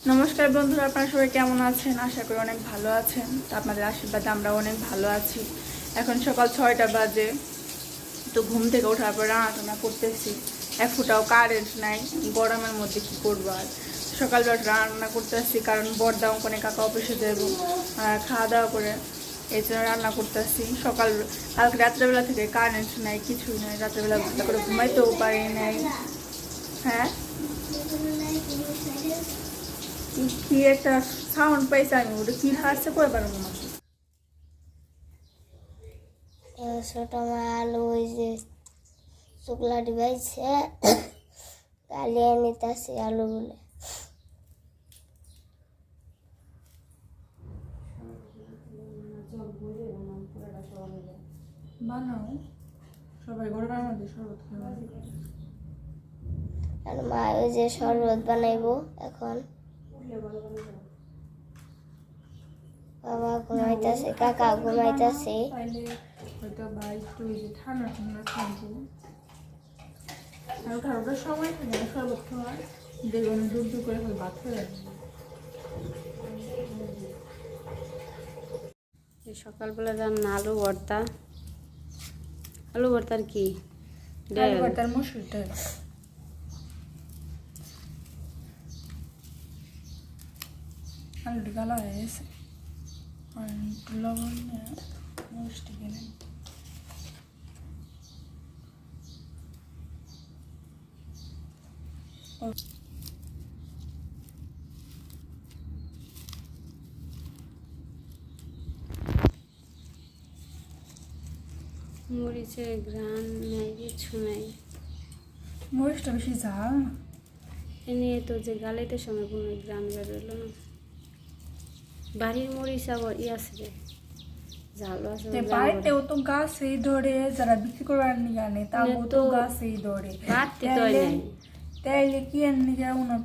নমস্কার বন্ধুরা, আপনারা সবাই কেমন আছেন? আশা করি অনেক ভালো আছেন। তো আপনাদের আশীর্বাদে আমরা অনেক ভালো আছি। এখন সকাল ছয়টা বাজে, তো ঘুম থেকে ওঠার পর রান্না করতেছি। এক ফুটাও কারেন্ট নাই, গরমের মধ্যে কি করব আর? সকালবেলা রান্না করতেছি, কারণ বর্দা অঙ্কনে কাকা অফিসে দেবো খাওয়া দাওয়া করে এই জন্য রান্না করতেছি। সকাল, কালকে রাত্রেবেলা থেকে কারেন্ট নাই, কিছুই নাই, রাত্রেবেলা করে ঘুমাইতেও পারি নাই। হ্যাঁ? কি একটা সাউন্ড পাইছে আমি ওটা কি হাসছে করে পারব না। ছোট মা আলু ওই যে শুকলা ডিবাইছে কালিয়ে নিতেছি আলুগুলো বানাও। সবাই গরমের মধ্যে শরবত খাওয়া মা ওই যে শরবত বানাইবো এখন। বাবা ঘুমাইতেছে কাকা ঘুমাইতেছে। হয়তো ভাই একটু যে ঠান্ডা ঠান্ডা খাইবো হালকা হালকা সময় থাকে না শরবত খাওয়ার দেখবেন দূর দূর করে হয়ে ভাত হয়ে সকালবেলা রান্না আলু ভর্তা। আলু ভর্তার কি? ডাল। তার মসুর ডাল আলুটি গালা হয়ে গেছে লবণ মরিচটি কিনে মরিচের গ্রান নাই কিছু নাই। মরিচটা বেশি ঝাল এ নিয়ে তো যে গালাইতে সময় কোনো গ্রান বেরোলো না। বাড়ির মরিচ আবার ই আছে বাড়িতেও তো গাছেই ধরে যারা বিক্রি করবার নিয়ে আনে তাও তো তো- গাছেই ধরে বাড়তে তো তাইলে কি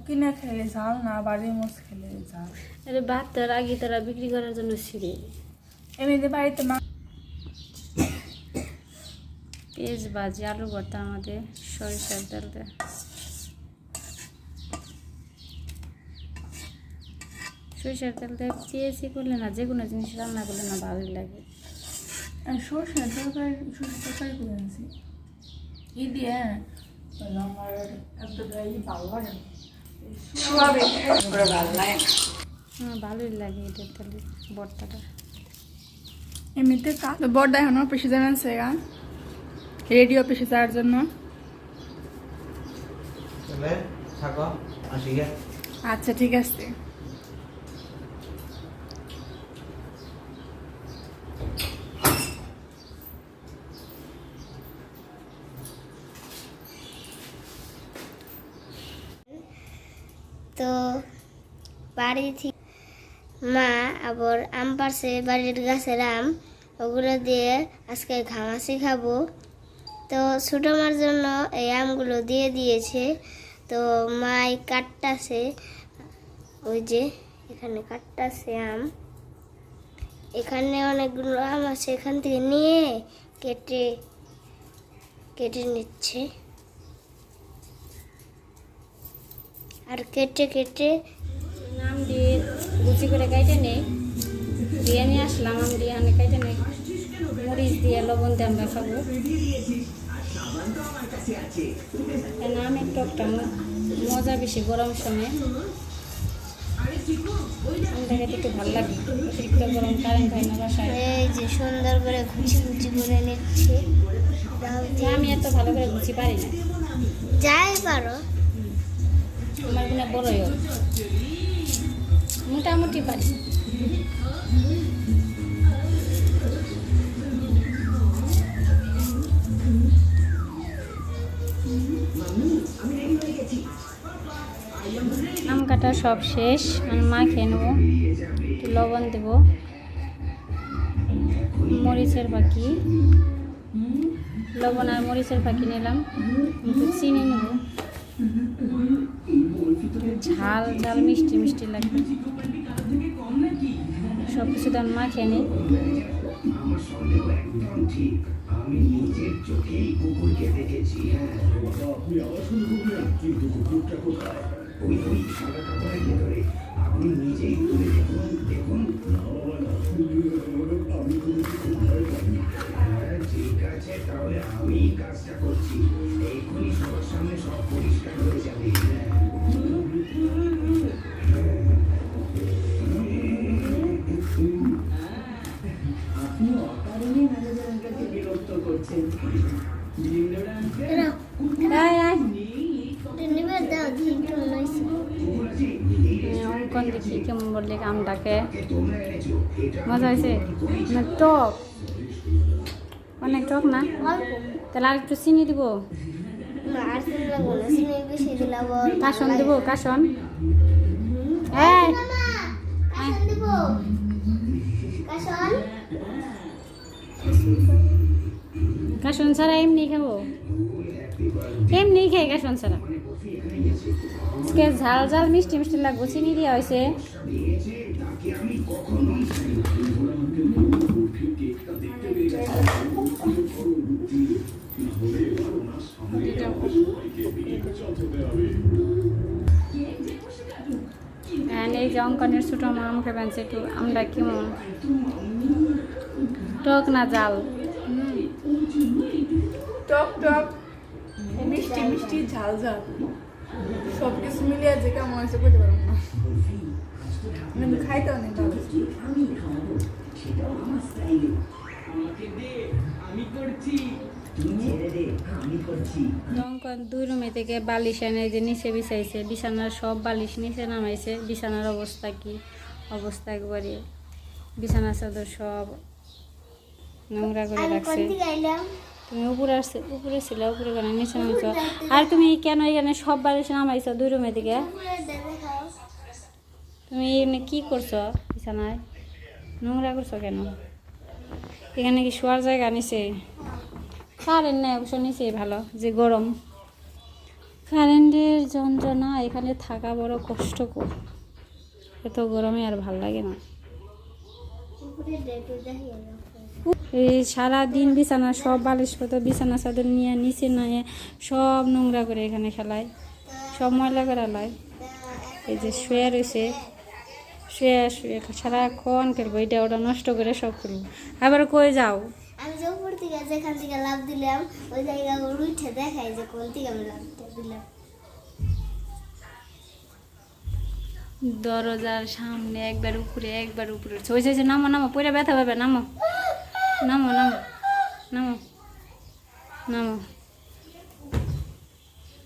কিনে খেলে ঝাল না বাড়ির মোষ খেলে ঝাল আরে ভাত তার আগে তারা বিক্রি করার জন্য ছিঁড়ে এমনিতে বাড়িতে মা পেঁয়াজ ভাজি আলু ভর্তা আমাদের সরিষার তেল দিয়ে সরিষার তেল দিয়ে পেঁয়াজি করলে না যে কোনো জিনিস রান্না করলে না ভালোই লাগে। আর তরকারি সরষে তরকারি করে আনছি ই দিয়ে আমার ভালো লাগে। আমার ভালোই লাগে এটার তাহলে এমনিতে কাজ বড়দা এখন অফিসে যাবেন সেগা রেডি অফিসে যাওয়ার জন্য। তাহলে থাকো আসি গে। আচ্ছা ঠিক আছে। তো বাড়ি থেকে মা আবার আম পারছে বাড়ির গাছের আম। ওগুলো দিয়ে আজকে ঘামাসি খাব। তো ছোটো মার জন্য এই আমগুলো দিয়ে দিয়েছে। তো মাই কাটতাছে। ওই যে এখানে কাটতাছে আম। এখানে অনেকগুলো আম আছে, এখান থেকে নিয়ে কেটে কেটে নিচ্ছে। আর কেটে কেটে নাম দিয়ে গুচি করে কাইটে নেই। দিয়ে নিয়ে আসলাম আম দিয়ে আনে কাইটে নেই। মরিচ দিয়ে লবণ দিয়ে আমরা খাব। কেন আমের টকটা ম- মজা বেশি গরম সময়। একটু এই যে সুন্দর করে ঘুচি ঘুচি করে নিচ্ছে। আমি এত ভালো করে গুছি পারি না। যাই পারো। আমার গুণা বড়ই মোটামুটি পারি আম কাটা সব শেষ। আমি মা খেয়ে নেব। একটু লবণ দেব। মরিচের পাখি। লবণ আর মরিচের পাখি নিলাম। একটু চিনি নেব। ঝাল ঝাল, মিষ্টি মিষ্টি লাগবে। সব কিছু তার মা খেয়ে নিজের চোখেই দেখেছি আমি কাজটা করছি অঙ্কন দেখি কেমন বললি আমটাকে মজা হয়েছে? না, টক। অনেক টক না? তাহলে আর একটু চিনি দিব। কাশন দিব কাশন। দিব। কাশন ছাড়া এমনি খাব এমনি খাই কাশন ছাড়া আজকে ঝাল ঝাল, মিষ্টি মিষ্টি লাগবো। চিনি দেওয়া হয়েছে এই যে অঙ্কনের ছোটো আমার মুখে বানছে একটু, আমরা কেমন? টক না জাল টক টক মিষ্টি মিষ্টি ঝাল। ঝাল সব কিছু মিলিয়ে যে কেমন হয়েছে করতে পারব না। কিন্তু খাইতে অনেক ভালো অঙ্কন দুই রুমে থেকে বালিশ এনে যে নিচে বিছাইছে বিছানার সব বালিশ নিচে নামাইছে। বিছানার অবস্থা কি? অবস্থা একবারে। বিছানা চাদর সব নোংরা করে রাখছে। তুমি উপরে আসছে, উপরে ছিল, উপরে কেন? নিচে নামছো। আর তুমি কেন এখানে সব বালিশ নামাইছো দুই রুমে থেকে পুরো দেখাও তুমি এখানে কি করছ বিছানায়? নোংরা করছ কেন? এখানে কি শোয়ার জায়গা নিচে? কারেন্ট নেই, অবশ্য নিচে ভালো, যে গরম। কারেন্টের যন্ত্রণা এখানে থাকা বড় কষ্টকর। এত গরমে আর ভালো লাগে না। এই সারা দিন বিছানা সব বালিশপত্র বিছানা চাদর নিয়ে নিচে নিয়ে সব নোংরা করে এখানে খেলায় সব ময়লা করে লায়। এই যে শুয়ে রয়েছে শুয়ে শুয়ে সারাক্ষণ খেলব এটা ওটা নষ্ট করে সব করব। আবার কই যাও? আমি যে উপর থেকে যেখান থেকে লাভ দিলাম ওই জায়গা উঠে দেখাই যে কোন থেকে আমি লাভ দিলাম। দরজার সামনে একবার উপরে একবার উপরে। ওই যে যে নামো নামো পরে ব্যথা পাবে নামো। নামো নামো নামো নামো।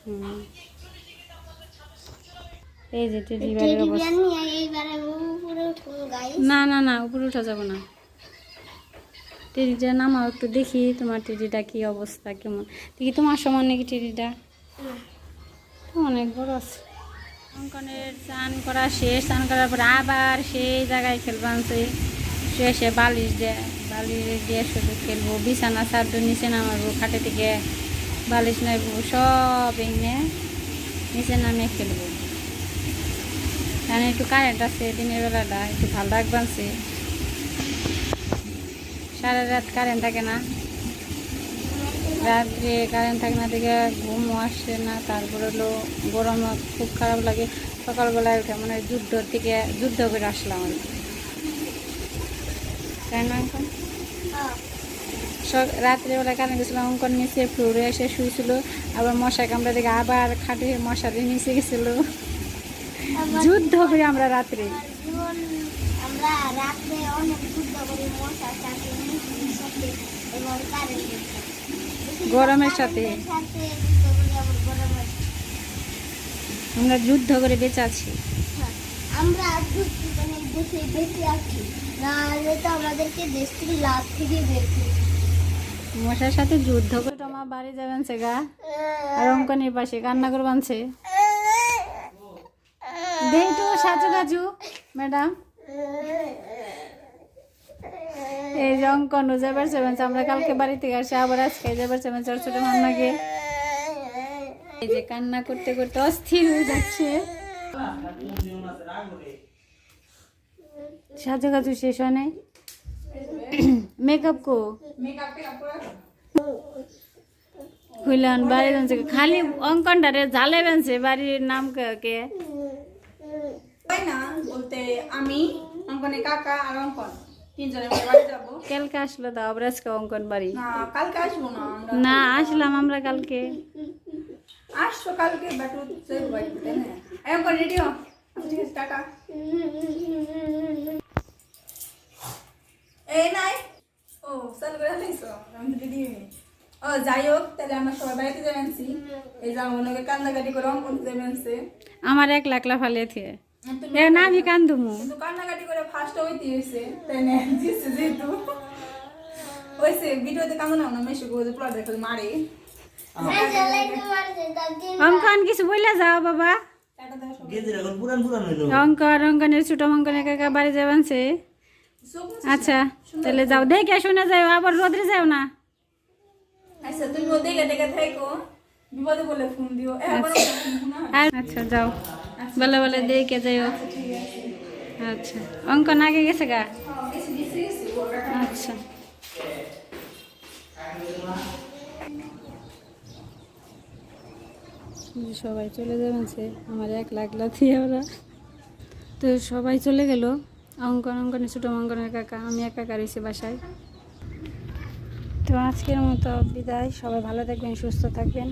হুম। এই যে টেডি না না না উপরে উঠা যাব না। টেডিটা নামাও একটু দেখি তোমার টেডিটা কি অবস্থা কেমন। দেখি তোমার সমান নাকি টেডিটা? তো অনেক বড় আছে। অঙ্কনের স্নান করা শেষ স্নান করার পর আবার সেই জায়গায় খেলব আনছে শুয়ে সে বালিশ দেয়। বালিশ দিয়ে শুধু খেলব। বিছানা চাদর নিচে নামাবো, খাটে থেকে বালিশ নেব সব এনে নিচে নামিয়ে খেলব। এখানে একটু কারেন্ট আছে, দিনের বেলাটা একটু ভালো রাখবানছে সারা রাত কারেন্ট থাকে না। রাত্রে কারেন্ট থাকে না, দেখে ঘুমও আসে না, তারপরে হলো গরম খুব খারাপ লাগে। সকালবেলায় উঠে মানে যুদ্ধ থেকে যুদ্ধ করে আসলাম আর কি। তাই না রাত্রেবেলা কারেন্ট গেছিলাম অঙ্কন নিচে ফ্লোরে এসে শুয়েছিল আবার মশা কামড়া দেখে আবার খাটে মশারি নিচে গেছিল। যুদ্ধ করে আমরা রাত্রে। গরমের সাথে। আমরা যুদ্ধ করে বেঁচে আছি। হ্যাঁ, আমরা বেঁচে আছি। না হলে তো আমাদেরকে দেশ লাভ থেকে বের মশার সাথে যুদ্ধ করে বাড়ি যাবেন সে গা? আর অঙ্কনের পাশে কান্না করবানছে দেই তো সাজু গাজু ম্যাডাম। এই যে অঙ্কন যাবার সেভেন আমরা কালকে বাড়ি থেকে আসি, আবার আজকে যাবার সেভেন ছোট ছোট মান্নাকে এই যে কান্না করতে করতে অস্থির হয়ে যাচ্ছে। সাজু গাজু শেষ হয় নাই? মেকআপ কো? হইলান বাড়ি জানছে খালি অঙ্কনটারে জালে বেনছে, বাড়ির নাম কে- না বলতে আমি অঙ্কনে কাকা আর অঙ্কন কালকে আসলো তো আবার অঙ্কন বাড়ি। কালকে আসব না না আসলাম আমরা কালকে। আসছো কালকে করে রেডি হ? টাটা। নাই ও চালু করে হালাইছো আমি তো দিদি ও যাই হোক তাহলে আমরা সবাই বাড়িতে এই ওনাকে করে আমার এক লাখ ফালে থিয়ে। এ না আমি কান্দুমু। কিন্তু কান্নাকাটি করে ফার্স্ট হইতে হয়েছে তাই না? জিতছে যেহেতু। হয়েছে ভিডিওতে কান্দো না? মেশো করে প্লট দেখে মারে। অঙ্কন কিছু যাও বাবা। অঙ্কন অঙ্কনের ছোট অঙ্কনের কাকা বাড়ি যাবেন সে আচ্ছা তাহলে যাও দেখে শুনে যাও আবার রোদ্রে যাও না। আচ্ছা তুমি ও দেখে দেখে থাকো। বিপদে বলে ফোন দিও। আর- আচ্ছা যাও। বলে বলে দেখে যাও আচ্ছা অঙ্কন আগে গেছে গা? আচ্ছা। সবাই চলে যাবেন সে আমার এক লাখ লাথি ওরা তো সবাই চলে গেল। অঙ্কন, অঙ্কনে ছোটো অঙ্কনের কাকা, আমি একা রয়েছি বাসায়। তো আজকের মতো বিদায়, সবাই ভালো থাকবেন, সুস্থ থাকবেন।